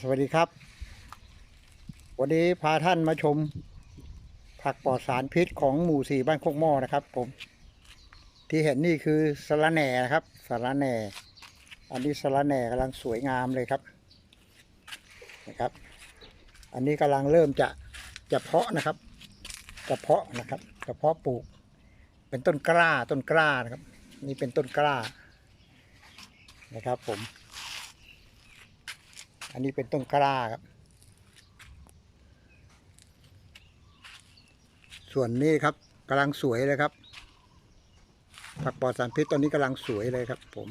สวัสดีครับ วันนี้พาท่านมาชม ผักปลอดสารพิษของหมู่สี่บ้านโคกหม้อนะครับ ผม ที่เห็นนี่คือสะระแหน่นะครับสะระแหน่ อันนี้สะระแหน่กำลังสวยงามเลยครับนะครับ อันนี้กำลังเริ่มจะจะเพาะนะครับจะเพาะนะครับจะเพาะปลูก เป็นต้นกล้าต้นกล้านะครับ นี่เป็นต้นกล้านะครับผม อันนี้เป็นต้นกล้าครับ ส่วนนี้ครับกำลังสวยเลยครับ ผักปลอดสารพิษตอนนี้กำลังสวยเลยครับ ผม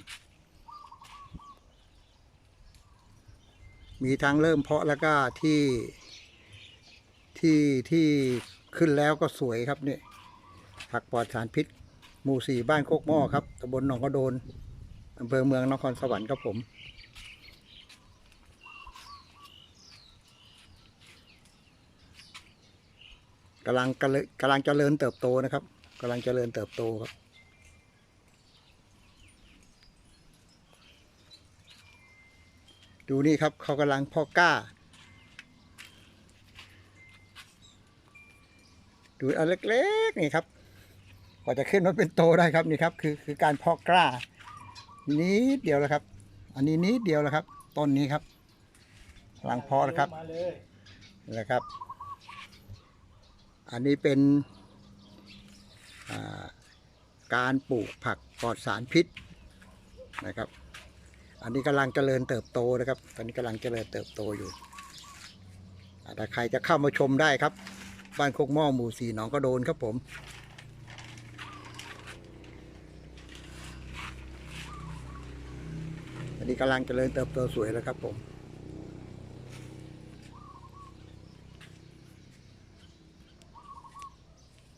มีทั้งเริ่มเพาะแล้วก็ที่ที่ที่ขึ้นแล้วก็สวยครับนี่ผักปลอดสารพิษ หมู่สี่บ้านโคกหม้อครับตำบลหนองกระโดนอำเภอเมืองนครสวรรค์ครับผม กำลังกำลังกำลังเจริญเติบโตนะครับกำลังเจริญเติบโตครับ ดูนี่ครับเขากำลังเพ่อกล้า ดูอันเล็กๆนี่ครับกว่าจะขึ้นมาเป็นโตได้ครับนี่ครับคือคือการเพาะกล้านิดเดียวแล้วครับ อันนี้นิดเดียวแล้วครับต้นนี้ครับกำลังเพาะนะครับมาเลยนี่แหละครับ อันนี้เป็นาการปลูกผักปลอดสารพิษนะครับ อันนี้กำลังเจริญเติบโตนะครับ ตอนนี้กำลังเจริญเติบโตอยู่อ่าถ้าใครจะเข้ามาชมได้ครับ บ้านโคกหม้อหมู่สี่หนองกระโดนครับผมอันนี้กำลังเจริญเติบโตสวยแล้วครับผม